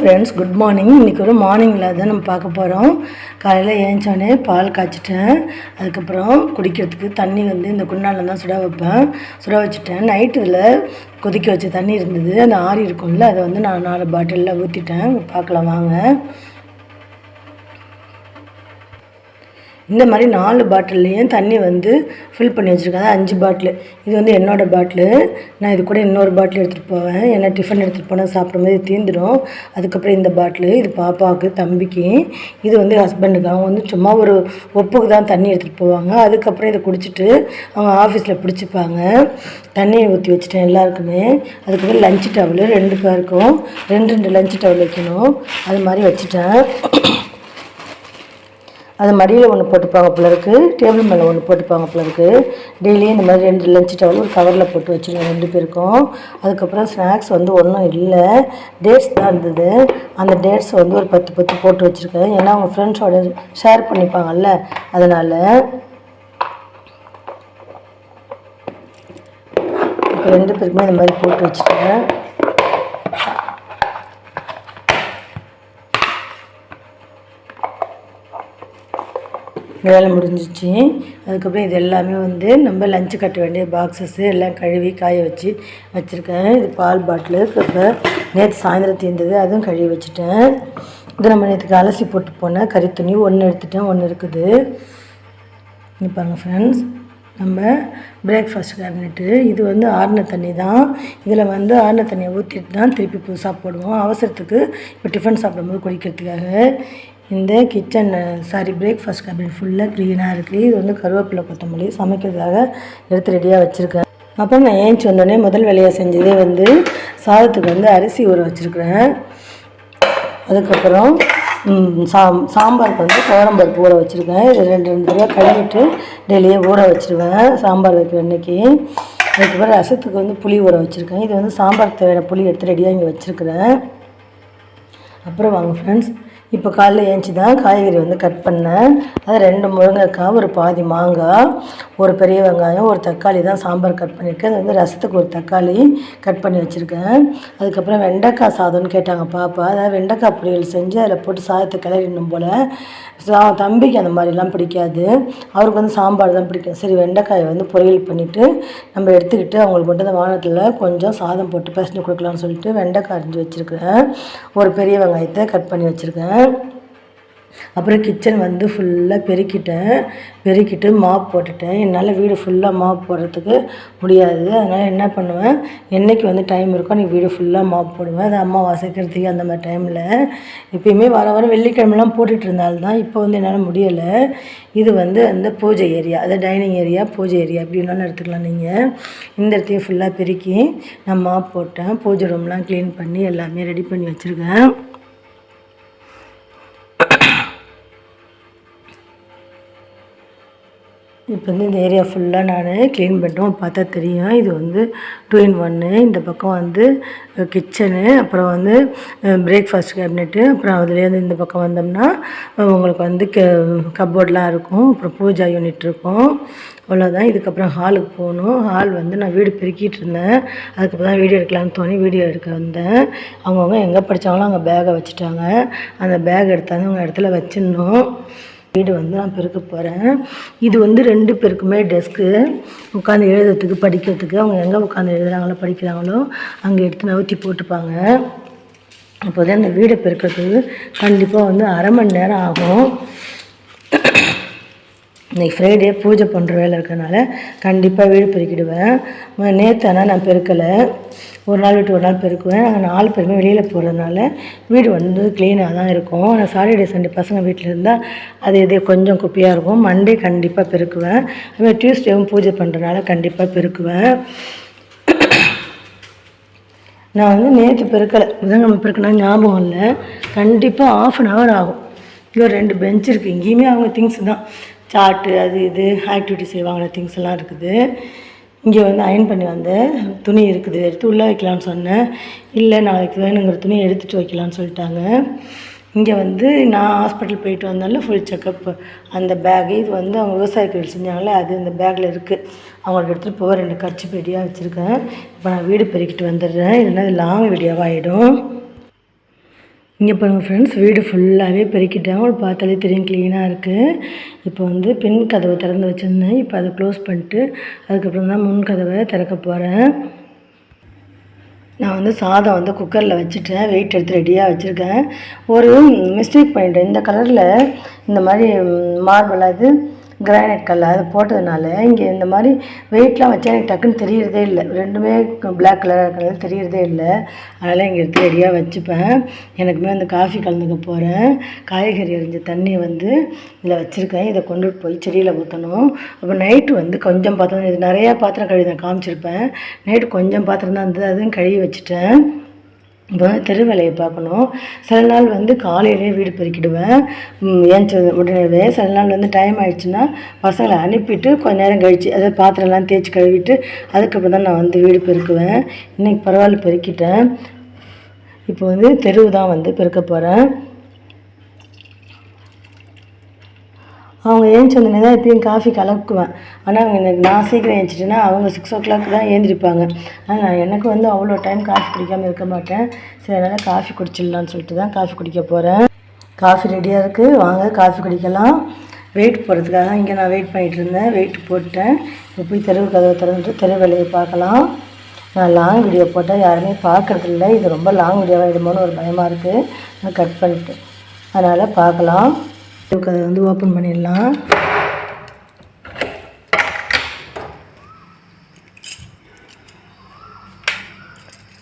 Friends good morning இன்றைக்கி ஒரு மார்னிங்கில் தான் நம்ம பார்க்க போகிறோம் காலையில் ஏஞ்சோடனே பால் காய்ச்சிட்டேன். அதுக்கப்புறம் குடிக்கிறதுக்கு தண்ணி வந்து இந்த குண்டானில் தான் சுட வைப்பேன். சுட வச்சுட்டேன். நைட்டு இதில் கொதிக்க வச்ச தண்ணி இருந்தது. அந்த ஆறி இருக்கும்ல அதை வந்து நான் நாலு பாட்டிலில் ஊற்றிட்டேன் பார்க்கலாம் வாங்க. இந்த மாதிரி நாலு பாட்டில்லையும் தண்ணி வந்து ஃபில் பண்ணி வச்சுருக்காங்க. அஞ்சு பாட்டில். இது வந்து என்னோடய பாட்டிலு. நான் இது கூட இன்னொரு பாட்டில் எடுத்துகிட்டு போவேன். ஏன்னா டிஃபன் எடுத்துகிட்டு போனால் சாப்பிடும்போது தீந்துடும். அதுக்கப்புறம் இந்த பாட்டிலு இது பாப்பாவுக்கு தம்பிக்கு இது வந்து ஹஸ்பண்டுக்கு அவங்க வந்து சும்மா ஒரு ஒப்புக்கு தான் தண்ணி எடுத்துகிட்டு போவாங்க. அதுக்கப்புறம் இதை குடிச்சிட்டு அவங்க ஆஃபீஸில் பிடிச்சிப்பாங்க. தண்ணியை ஊற்றி வச்சுட்டேன் எல்லாருக்குமே. அதுக்கப்புறம் லஞ்ச் டவலு ரெண்டு பேருக்கும் ரெண்டு ரெண்டு லஞ்ச் டவல் வைக்கணும். அது மாதிரி வச்சுட்டேன். அது மடியில் ஒன்று போட்டுப்பாங்க போல டேபிள் மேலே ஒன்று போட்டுப்பாங்க போல இருக்குது டெய்லியும் இந்த மாதிரி ரெண்டு லஞ்ச் டவல் ஒரு கவரில் போட்டு வச்சுருவோம் ரெண்டு பேருக்கும். அதுக்கப்புறம் ஸ்நாக்ஸ் வந்து ஒன்றும் இல்லை. டேட்ஸ் தான் இருந்தது. அந்த டேட்ஸ் வந்து ஒரு பத்து பத்து போட்டு வச்சுருக்கேன். ஏன்னா அவங்க ஃப்ரெண்ட்ஸோட ஷேர் பண்ணிப்பாங்கல்ல. அதனால் இப்போ ரெண்டு பேருக்குமே இந்த மாதிரி போட்டு வச்சுட்டேன். வேலை முடிஞ்சிச்சு. அதுக்கப்புறம் இது எல்லாமே வந்து நம்ம லஞ்சு கட்ட வேண்டிய பாக்ஸஸ்ஸு எல்லாம் கழுவி காய வச்சு வச்சுருக்கேன். இது பால் பாட்டிலு இப்போ நேற்று சாயந்தரம் தீர்ந்தது அதுவும் கழுவி வச்சுட்டேன். இது நம்ம நேற்றுக்கு அலசி போட்டு போனேன் கறி துணி ஒன்று எடுத்துட்டேன் ஒன்று இருக்குது. இங்கே பாருங்கள் ஃப்ரெண்ட்ஸ் நம்ம பிரேக்ஃபாஸ்ட் கேபினெட்டு இது வந்து ஆறின தண்ணி தான். இதில் வந்து ஆறின தண்ணியை ஊற்றிட்டு தான் திருப்பி புதுசாக போடுவோம். அவசரத்துக்கு இப்போ டிஃபன் சாப்பிடும்போது குடிக்கிறதுக்காக. இந்த கிச்சன் சாரி பிரேக்ஃபாஸ்ட் கேபினட் ஃபுல்லாக க்ளீனாக இருக்குது இது வந்து கருவேப்பிலை கொத்தமல்லி சமைக்கிறதுக்காக எடுத்து ரெடியாக வச்சுருக்கேன். அப்புறம் நான் ஏஞ்சி வந்தோடனே முதல் வேலையாக செஞ்சதே வந்து சாதத்துக்கு வந்து அரிசி ஊற வச்சுருக்கிறேன். அதுக்கப்புறம் சா சாம்பாருக்கு வந்து துவரம்பருப்பு ஊற வச்சுருக்கேன். இது ரெண்டு ரெண்டு தடவை கழுவிட்டு டெய்லியே ஊற வச்சுருவேன். சாம்பார் வைக்கிற அன்னைக்கு. அதுக்கப்புறம் ரசத்துக்கு வந்து புளி ஊற வச்சுருக்கேன். இது வந்து சாம்பார் தேவையான புளி எடுத்து ரெடியாக இங்கே வச்சுருக்கிறேன். அப்புறம் வாங்க ஃப்ரெண்ட்ஸ் இப்போ காலைல ஏஞ்சி தான் காய்கறி வந்து கட் பண்ணேன். அது ரெண்டு முருங்கைக்காய் ஒரு பாதி மாங்காய் ஒரு பெரிய வெங்காயம் ஒரு தக்காளி தான் சாம்பார் கட் பண்ணியிருக்கேன். அது வந்து ரசத்துக்கு ஒரு தக்காளி கட் பண்ணி வச்சுருக்கேன். அதுக்கப்புறம் வெண்டைக்காய் சாதம்னு கேட்டாங்க பாப்பா. அதாவது வெண்டைக்காய் பொரியல் செஞ்சு அதில் போட்டு சாதத்தை கிளறிடணும் போல். சா தம்பிக்கு அந்த மாதிரிலாம் பிடிக்காது. அவருக்கு வந்து சாம்பார் தான் பிடிக்கும். சரி வெண்டைக்காயை வந்து பொரியல் பண்ணிவிட்டு நம்ம எடுத்துக்கிட்டு அவங்களுக்கு மட்டும் அந்த வானத்தில் கொஞ்சம் சாதம் போட்டு பசங்க கொடுக்கலான்னு சொல்லிட்டு வெண்டைக்காய் அரிஞ்சு வச்சுருக்கேன் ஒரு பெரிய வெங்காயத்தை கட் பண்ணி வச்சுருக்கேன். அப்புறம் கிச்சன் வந்து ஃபுல்லாக பெருக்கிட்டேன். பெருக்கிட்டு மாப் போட்டுட்டேன். என்னால் வீடு ஃபுல்லாக மாப் போடுறதுக்கு முடியாது. அதனால் என்ன பண்ணுவேன்? என்றைக்கு வந்து டைம் இருக்கோ நீ வீடு ஃபுல்லாக மாப் போடுவேன். அது அம்மா வசக்கிறதுக்கு அந்த மாதிரி டைமில் எப்பயுமே வர வர வெள்ளிக்கிழமெலாம் போட்டுட்டு இருந்தால்தான் இப்போ வந்து என்னால் முடியலை. இது வந்து அந்த பூஜை ஏரியா அதாவது டைனிங் ஏரியா பூஜை ஏரியா எப்படின்னாலும் எடுத்துக்கலாம் நீங்கள் இந்த இடத்தையும் ஃபுல்லாக பெருக்கி நான் மாப் போட்டேன். பூஜை ரூம்லாம் க்ளீன் பண்ணி எல்லாமே ரெடி பண்ணி வச்சுருக்கேன். இப்போ வந்து இந்த ஏரியா ஃபுல்லாக நான் க்ளீன் பண்ணிட்டோம் பார்த்தா தெரியும். இது வந்து டூ இன் ஒன்று இந்த பக்கம் வந்து கிச்சனு அப்புறம் வந்து பிரேக்ஃபாஸ்ட் கேபினெட்டு அப்புறம் அதுலேருந்து இந்த பக்கம் வந்தோம்னா உங்களுக்கு வந்து க கப்போர்ட்லாம் இருக்கும். அப்புறம் பூஜா யூனிட் இருக்கும். அவ்வளோதான் இதுக்கப்புறம் ஹாலுக்கு போகணும். ஹால் வந்து நான் வீடு பெருக்கிட்டு இருந்தேன். அதுக்கப்புறம் தான் வீடியோ எடுக்கலாம்னு தோணி வீடியோ எடுக்க வந்தேன். அவங்கவுங்க எங்கே படித்தாங்களோ அங்கே பேகை வச்சுட்டாங்க. அந்த பேக் எடுத்தாந்து அவங்க இடத்துல வச்சிடணும் வீடு வந்து நான் பெருக்க போகிறேன் இது வந்து ரெண்டு பேருக்குமே டெஸ்க்கு உட்காந்து எழுதுறதுக்கு படிக்கிறதுக்கு அவங்க எங்கே உட்காந்து எழுதுகிறாங்களோ படிக்கிறாங்களோ அங்கே எடுத்து நவுத்தி போட்டுப்பாங்க. அப்போதான் அந்த வீடை பெருக்கிறதுக்கு கண்டிப்பாக வந்து அரை மணி நேரம் ஆகும். இன்றைக்கி ஃப்ரைடே பூஜை பண்ணுற வேலை இருக்கிறனால கண்டிப்பாக வீடு பெருக்கிடுவேன். நேற்று ஆனால் நான் பெருக்கலை. ஒரு நாள் விட்டு ஒரு நாள் பெருக்குவேன். நாங்கள் நாலு பேருமே வெளியில் போகிறதுனால வீடு வந்து க்ளீனாக தான் இருக்கும். ஆனால் சாட்டர்டே சண்டே பசங்க வீட்டில் இருந்தால் அது இது கொஞ்சம் குப்பையாக இருக்கும். மண்டே கண்டிப்பாக பெருக்குவேன். அதுமாதிரி டியூஸ்டேவும் பூஜை பண்ணுறதுனால கண்டிப்பாக பெருக்குவேன். நான் வந்து நேற்று பெருக்கலை. புதன்கிழமை பெருக்கினா ஞாபகம் இல்லை. கண்டிப்பாக ஆஃப் அன் ஹவர் ஆகும். இங்கே ஒரு ரெண்டு பெஞ்ச் இருக்குது இங்கேயுமே அவங்க திங்ஸ் தான். சார்ட்டு அது இது ஆக்டிவிட்டி செய்வாங்களே திங்ஸ் எல்லாம் இருக்குது. இங்கே வந்து அயன் பண்ணி வந்தேன் துணி இருக்குது எடுத்து உள்ளே வைக்கலான்னு சொன்னேன். இல்லை நாளைக்கு வேணுங்கிற துணி எடுத்துகிட்டு வைக்கலான்னு சொல்லிட்டாங்க. இங்கே வந்து நான் ஹாஸ்பிட்டல் போயிட்டு வந்தாலும் ஃபுல் செக்கப் அந்த பேகு இது வந்து அவங்க விவசாய தொழில் செஞ்சாங்களே அது இந்த பேக்கில் இருக்குது அவங்களுக்கு எடுத்துகிட்டு போக ரெண்டு கட்சி பெடியாக வச்சுருக்கேன். இப்போ நான் வீடு பெருக்கிட்டு வந்துடுறேன். இல்லைன்னா லாங் வீடியோவாக ஆகிடும் இங்கே பாருங்கள் ஃப்ரெண்ட்ஸ் வீடு ஃபுல்லாகவே பெருக்கிட்டேன் ஒரு பார்த்தாலே தெரியும் க்ளீனாக இருக்குது இப்போ வந்து பின் கதவை திறந்து வச்சுருந்தேன். இப்போ அதை க்ளோஸ் பண்ணிட்டு அதுக்கப்புறம் தான் முன் கதவை திறக்க போகிறேன் நான் வந்து சாதம் வந்து குக்கரில் வச்சுட்டேன். வெயிட் எடுத்து ரெடியாக வச்சுருக்கேன். ஒரு மிஸ்டேக் பண்ணிட்டேன். இந்த கலரில் இந்த மாதிரி மார்பிள் அது கிரானைட் கல் அது போட்டதுனால இங்கே இந்த மாதிரி வெயிட்லாம் வச்சா எனக்கு டக்குன்னு தெரியறதே இல்லை. ரெண்டுமே பிளாக் கலராக இருக்கிறது தெரியறதே இல்லை. அதனால் இங்கே எடுத்து ரெடியாக வச்சுப்பேன். எனக்குமே வந்து காஃபி கலந்துக்க போகிறேன் காய்கறி அரிஞ்ச தண்ணியை வந்து இதில் வச்சுருக்கேன். இதை கொண்டுட்டு போய் செடியில் ஊற்றணும் அப்போ நைட்டு வந்து கொஞ்சம் பாத்திரம் இது நிறையா பாத்திரம் கழுவி நான் காமிச்சிருப்பேன். நைட்டு கொஞ்சம் பாத்திரம் தான் இருந்தது. அதுவும் கழுவி வச்சுட்டேன். இப்போ வந்து தெரு வேலையை பார்க்கணும். சில நாள் வந்து காலையிலேயே வீடு பெருக்கிடுவேன். ம், உடனே சில நாள் வந்து டைம் ஆயிடுச்சுன்னா பசங்களை அனுப்பிட்டு கொஞ்ச நேரம் கழிச்சு அதாவது பாத்திரம்லாம் தேய்ச்சி கழுவிட்டு அதுக்கப்புறம் தான் நான் வந்து வீடு பெருக்குவேன். இன்றைக்கி பரவாயில்ல பெருக்கிட்டேன். இப்போ வந்து தெருவு தான் வந்து பெருக்க போகிறேன் அவங்க ஏஞ்சி வந்தோடனே தான் எப்பயும் காஃபி கலக்குவேன். ஆனால் அவங்க எனக்கு நான் சீக்கிரம் ஏஞ்சிட்டேன்னா அவங்க சிக்ஸ் ஓ கிளாக் தான் ஏந்திரிப்பாங்க. ஆனால் நான் எனக்கு வந்து அவ்வளோ டைம் காஃபி குடிக்காமல் இருக்க மாட்டேன். சரி அதனால் காஃபி குடிச்சிடலான்னு சொல்லிட்டு தான் காஃபி குடிக்க போகிறேன் காஃபி ரெடியாக இருக்குது வாங்க காஃபி குடிக்கலாம். வெயிட் போடுறதுக்காக இங்கே நான் வெயிட் பண்ணிகிட்டு இருந்தேன். வெயிட் போட்டேன். இப்போ போய் தெருவு கதவை திறந்துட்டு தெரு வேலையை பார்க்கலாம். நான் லாங் வீடியோ போட்டால் யாருமே பார்க்கறது இல்லை இது ரொம்ப லாங் வீடியோவாகிடுமோன்னு ஒரு பயமாக இருக்குது நான் கட் பண்ணிட்டு அதனால் பார்க்கலாம். அதை வந்து ஓப்பன் பண்ணிடலாம்.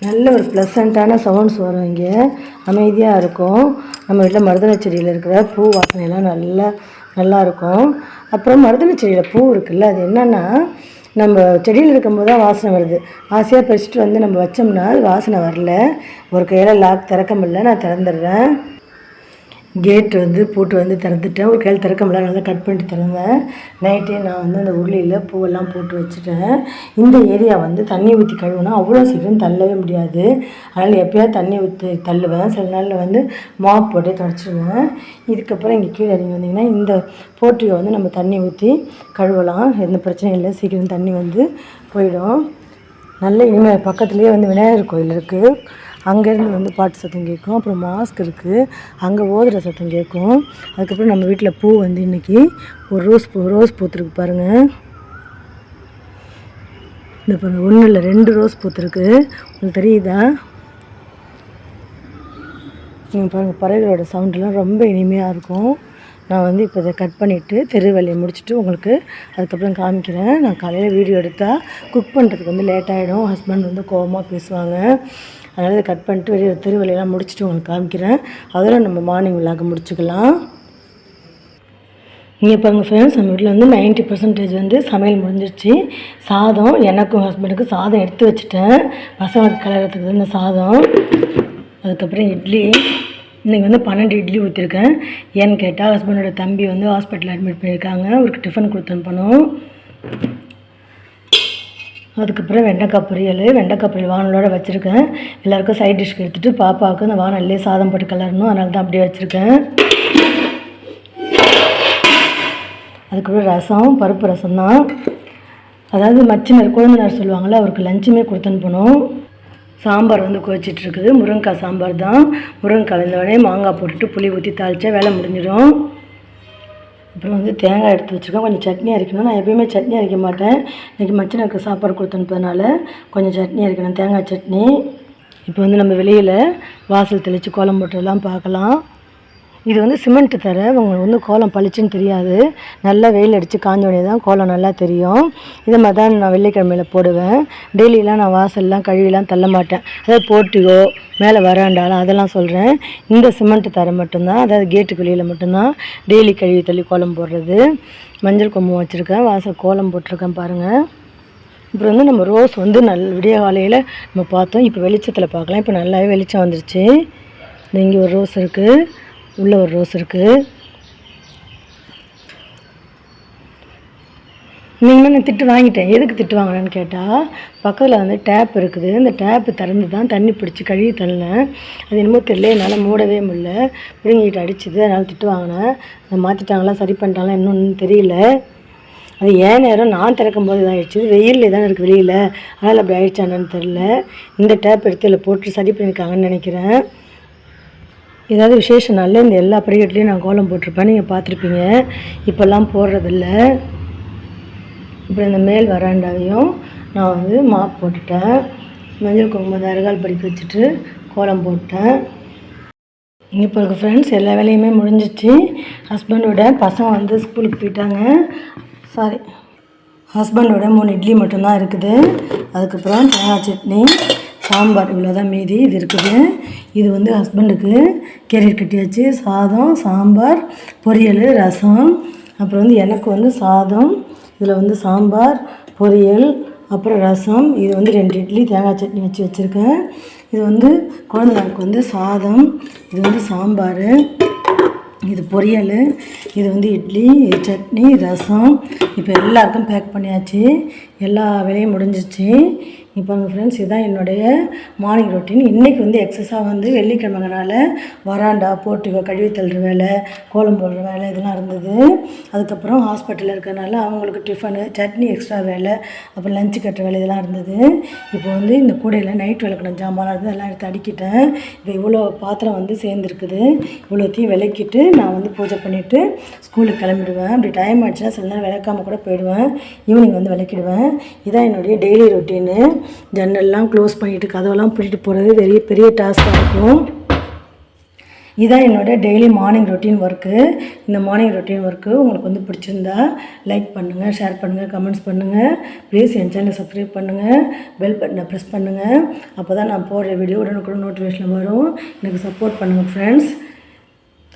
நல்ல ஒரு ப்ளசண்ட்டான சவுண்ட்ஸ் வரும் இங்கே. அமைதியாக இருக்கும். நம்ம வீட்டில் மருதனை செடியில் இருக்கிற பூ வாசனையெல்லாம் நல்லா நல்லா இருக்கும். அப்புறம் மருதனை செடியில் பூ இருக்குல்ல அது என்னென்னா நம்ம செடியில் இருக்கும்போது தான் வாசனை வருது. ஆசையாக பறிச்சுட்டு வந்து நம்ம வச்சோம்னா அது வாசனை வரல. ஒரு கையில் லாக் திறக்க முடியல நான் திறந்துடுறேன். கேட் வந்து போட்டு வந்து திறந்துட்டேன். ஒரு கையில் திறக்க முடியல நல்லா கட் பண்ணிட்டு திறந்தேன். நைட்டே நான் வந்து அந்த உருளியில் பூவெல்லாம் போட்டு வச்சுட்டேன். இந்த ஏரியா வந்து தண்ணி ஊற்றி கழுவுனா அவ்வளோ சீக்கிரம் தள்ளவே முடியாது. அதனால் எப்போயாவது தண்ணி ஊற்றி தள்ளுவேன். சில நாளில் வந்து மாப் போட்டே தொடச்சிடுவேன் இதுக்கப்புறம் இங்கே கீழே இறங்கி வந்தீங்கன்னா இந்த போட்டியை வந்து நம்ம தண்ணி ஊற்றி கழுவலாம். எந்த பிரச்சனையும் இல்லை. சீக்கிரம் தண்ணி வந்து போயிடும். நல்ல இனிமேல் பக்கத்துலேயே வந்து விநாயகர் கோயில் இருக்குது அங்கேருந்து வந்து பாட்டு சத்தம் கேட்கும். அப்புறம் மாஸ்க் இருக்குது அங்கே ஓதுகிற சத்தம் கேட்கும். அதுக்கப்புறம் நம்ம வீட்டில் பூ வந்து இன்றைக்கி ஒரு ரோஸ் பூ ரோஸ் பூத்துருக்கு பாருங்கள் இந்த பாருங்கள் ஒன்றும் இல்லை ரெண்டு ரோஸ் பூத்துருக்கு. உங்களுக்கு தெரியுதா? நீங்கள் பாருங்கள் பறவைகளோட சவுண்டெல்லாம் ரொம்ப இனிமையாக இருக்கும். நான் வந்து இப்போ இதை கட் பண்ணிவிட்டு தெரு வேலையை முடிச்சுட்டு உங்களுக்கு அதுக்கப்புறம் காமிக்கிறேன். நான் காலையில் வீடியோ எடுத்தால் குக் பண்ணுறதுக்கு வந்து லேட் ஆகிடும் ஹஸ்பண்ட் வந்து கோபமாக பேசுவாங்க. அதனால் இதை கட் பண்ணிட்டு வெளியே திருவிலையெல்லாம் முடிச்சுட்டு உங்களுக்கு காமிக்கிறேன். அதெல்லாம் நம்ம மார்னிங் விழாக்க முடிச்சுக்கலாம். இங்கே பாருங்கள் ஃப்ரெண்ட்ஸ் நம்ம வீட்டில் வந்து நைன்ட்டி பர்சன்டேஜ் வந்து சமையல் முடிஞ்சிருச்சு. சாதம் எனக்கும் ஹஸ்பண்டுக்கும் சாதம் எடுத்து வச்சுட்டேன். பசங்களுக்கு கலரத்துக்கு இந்த சாதம் அதுக்கப்புறம் இட்லி. இன்றைக்கி வந்து பன்னெண்டு இட்லி ஊற்றிருக்கேன் ஏன்னு கேட்டால் ஹஸ்பண்டோட தம்பி வந்து ஹாஸ்பிட்டல் அட்மிட் பண்ணியிருக்காங்க. அவருக்கு டிஃபன் கொடுத்து அனுப்பணும். அதுக்கப்புறம் வெண்டைக்காய் பொரியல் வெண்டைக்காய் பொரியல் வானலோட வச்சுருக்கேன். எல்லாருக்கும் சைட் டிஷ்க்கு எடுத்துகிட்டு பாப்பாவுக்கு அந்த வானல்லே சாதம் போட்டு கலரணும் அதனால தான் அப்படியே வச்சுருக்கேன். அதுக்கப்புறம் ரசம் பருப்பு ரசம் தான் அதாவது மச்சினர் குழந்தைனார் சொல்லுவாங்கள்ல அவருக்கு லஞ்சுமே கொடுத்து அனுப்பணும் சாம்பார் வந்து குவிச்சிட்டுருக்குது முருங்கைக்காய் சாம்பார் தான் முருங்கைக்காய் வெந்த உடனே மாங்காய் போட்டுட்டு புளி ஊற்றி தாளிச்சா வேலை முடிஞ்சிடும். அப்புறம் வந்து தேங்காய் எடுத்து வச்சுருக்கேன். கொஞ்சம் சட்னி அரைக்கணும். நான் எப்பயுமே சட்னி அரைக்க மாட்டேன். இன்றைக்கி மச்சனுக்கு சாப்பாடு கொடுத்து அனுப்புறதுனால கொஞ்சம் சட்னி அரைக்கணும். தேங்காய் சட்னி. இப்போ வந்து நம்ம வெளியில் வாசல் தெளித்து கோலம் போட்டுலாம் பார்க்கலாம். இது வந்து சிமெண்ட் தர. உங்களுக்கு வந்து கோலம் பளிச்சுன்னு தெரியாது. நல்லா வெயில் அடித்து காஞ்ச தான் கோலம் நல்லா தெரியும். இதை மாதிரி தான் நான் வெள்ளிக்கிழமையில் போடுவேன். டெய்லியெலாம் நான் வாசல்லாம் கழுவிலாம் தள்ள மாட்டேன். அதாவது போட்டியோ மேலே வராண்டாலும் அதெல்லாம் சொல்கிறேன் இந்த சிமெண்ட் தர மட்டும்தான் அதாவது கேட்டுக்கு வெளியில் மட்டும்தான் டெய்லி கழுவி தள்ளி கோலம் போடுறது. மஞ்சள் கொம்பு வச்சுருக்கேன் வாசல் கோலம் போட்டிருக்கேன் பாருங்கள் அப்புறம் வந்து நம்ம ரோஸ் வந்து நல் விடிய காலையில் நம்ம பார்த்தோம். இப்போ வெளிச்சத்தில் பார்க்கலாம். இப்போ நல்லாவே வெளிச்சம் வந்துருச்சு. இங்கே ஒரு ரோஸ் இருக்குது உள்ளே ஒரு ரோஸ் இருக்குது நீங்கள் நான் திட்டு வாங்கிட்டேன். எதுக்கு திட்டு வாங்கினேன்னு கேட்டால் பக்கத்தில் வந்து டேப் இருக்குது. அந்த டேப்பு திறந்து தான் தண்ணி பிடிச்சி கழுவி தள்ளினேன். அது என்னமோ தெரியல என்னால் மூடவே முடியல. பிடுங்கிட்டு அடிச்சுது அதனால் திட்டு வாங்கினேன். அதை மாற்றிட்டாங்களா சரி பண்ணிட்டாங்களா இன்னொன்று தெரியல. அது ஏன் நேரம்? நான் திறக்கும் போது இதாகிடுச்சு வெயிலில் தானே இருக்குது வெளியில். அதனால் அப்படி ஆயிடுச்சானு தெரில இந்த டேப் எடுத்து இதில் போட்டு சரி பண்ணியிருக்காங்கன்னு நினைக்கிறேன். ஏதாவது விசேஷ நாளில் இந்த எல்லா படிக்கட்டுலேயும் நான் கோலம் போட்டிருப்பேன். நீங்கள் பார்த்துருப்பீங்க. இப்போல்லாம் போடுறதில்ல. இப்போ இந்த மேல் வராண்டாவையும் நான் வந்து மாப் போட்டுட்டேன். மஞ்சள் குங்குமம் அருகால் படிக்க வச்சுட்டு கோலம் போட்டேன். இப்போ இருக்க ஃப்ரெண்ட்ஸ் எல்லா வேலையுமே முடிஞ்சிச்சு. ஹஸ்பண்டோட பசங்க வந்து ஸ்கூலுக்கு போயிட்டாங்க. சாரி ஹஸ்பண்டோட மூணு இட்லி மட்டும்தான் இருக்குது. அதுக்கப்புறம் தேங்காய் சட்னி சாம்பார் இவ்வளோ தான் மீதி. இது இருக்குது. இது வந்து ஹஸ்பண்டுக்கு கேரியர் கட்டியாச்சு சாதம் சாம்பார் பொரியல் ரசம். அப்புறம் வந்து எனக்கு வந்து சாதம் இதில் வந்து சாம்பார் பொரியல் அப்புறம் ரசம். இது வந்து ரெண்டு இட்லி தேங்காய் சட்னி வச்சு வச்சுருக்கேன். இது வந்து குழந்தைங்களுக்கு வந்து சாதம் இது வந்து சாம்பார் இது பொரியல் இது வந்து இட்லி இது சட்னி ரசம். இப்போ எல்லாருக்கும் பேக் பண்ணியாச்சு. எல்லா வேலையும் முடிஞ்சிச்சு. இப்போ உங்கள் ஃப்ரெண்ட்ஸ் இதுதான் என்னுடைய மார்னிங் ரொட்டீன் இன்றைக்கி வந்து எக்ஸஸாக வந்து வெள்ளிக்கிழமைனால வராண்டா போட்டு கழுவி தள்ளுற வேலை கோலம் போடுற வேலை இதெல்லாம் இருந்தது. அதுக்கப்புறம் ஹாஸ்பிட்டலில் இருக்கிறனால அவங்களுக்கு டிஃபனு சட்னி எக்ஸ்ட்ரா வேலை அப்புறம் லஞ்சு கட்டுற வேலை இதெல்லாம் இருந்தது. இப்போ வந்து இந்த கூடையில் நைட் விளக்கணும் ஜாமான் இருந்தது எல்லாம் எடுத்து அடிக்கிட்டேன். இப்போ இவ்வளோ பாத்திரம் வந்து சேர்ந்துருக்குது. இவ்வளோத்தையும் விளக்கிட்டு நான் வந்து பூஜை பண்ணிவிட்டு ஸ்கூலுக்கு கிளம்பிடுவேன். அப்படி டைம் ஆச்சுன்னா சில நேரம் விளக்காமல் கூட போயிடுவேன். ஈவினிங் வந்து விளக்கிடுவேன். இதான் என்னுடைய டெய்லி ரொட்டீனு ஜன்னல்லாம் க்ளோஸ் பண்ணிவிட்டு கதவெல்லாம் பூட்டிட்டு போகிறது பெரிய பெரிய டாஸ்காக இருக்கும். இதான் என்னோட டெய்லி மார்னிங் ரொட்டீன் ஒர்க்கு இந்த மார்னிங் ரொட்டீன் ஒர்க்கு உங்களுக்கு வந்து பிடிச்சிருந்தா லைக் பண்ணுங்கள் ஷேர் பண்ணுங்கள் கமெண்ட்ஸ் பண்ணுங்கள் ப்ளீஸ் என் சேனலை சப்ஸ்கிரைப் பண்ணுங்கள் பெல் பட்டனை ப்ரெஸ் பண்ணுங்கள் அப்போ தான் நான் போடுற வீடியோ உடனுக்குடன் நோட்டிஃபிகேஷன் வரும். எனக்கு சப்போர்ட் பண்ணுங்கள் ஃப்ரெண்ட்ஸ்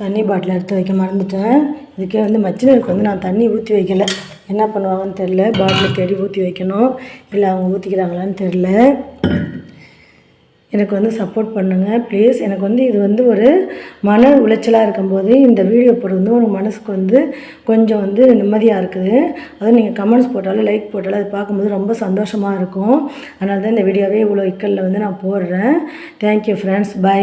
தண்ணி பாட்டில் எடுத்து வைக்க மறந்துட்டேன். இதுக்கே வந்து மச்சினருக்கு வந்து நான் தண்ணி ஊற்றி வைக்கல. என்ன பண்ணுவாங்கன்னு தெரில பாட்டில் தேடி ஊற்றி வைக்கணும். இல்லை அவங்க ஊற்றிக்கிறாங்களான்னு தெரில எனக்கு வந்து சப்போர்ட் பண்ணுங்கள் ப்ளீஸ் எனக்கு வந்து இது வந்து ஒரு மன உளைச்சலாக இருக்கும்போது இந்த வீடியோ போட்டு வந்து ஒரு மனசுக்கு வந்து கொஞ்சம் வந்து நிம்மதியாக இருக்குது. அதுவும் நீங்கள் கமெண்ட்ஸ் போட்டாலும் லைக் போட்டாலும் அது பார்க்கும்போது ரொம்ப சந்தோஷமாக இருக்கும். அதனால தான் இந்த வீடியோவே இவ்வளோ இக்கலில் வந்து நான் போடுறேன். Thank you friends by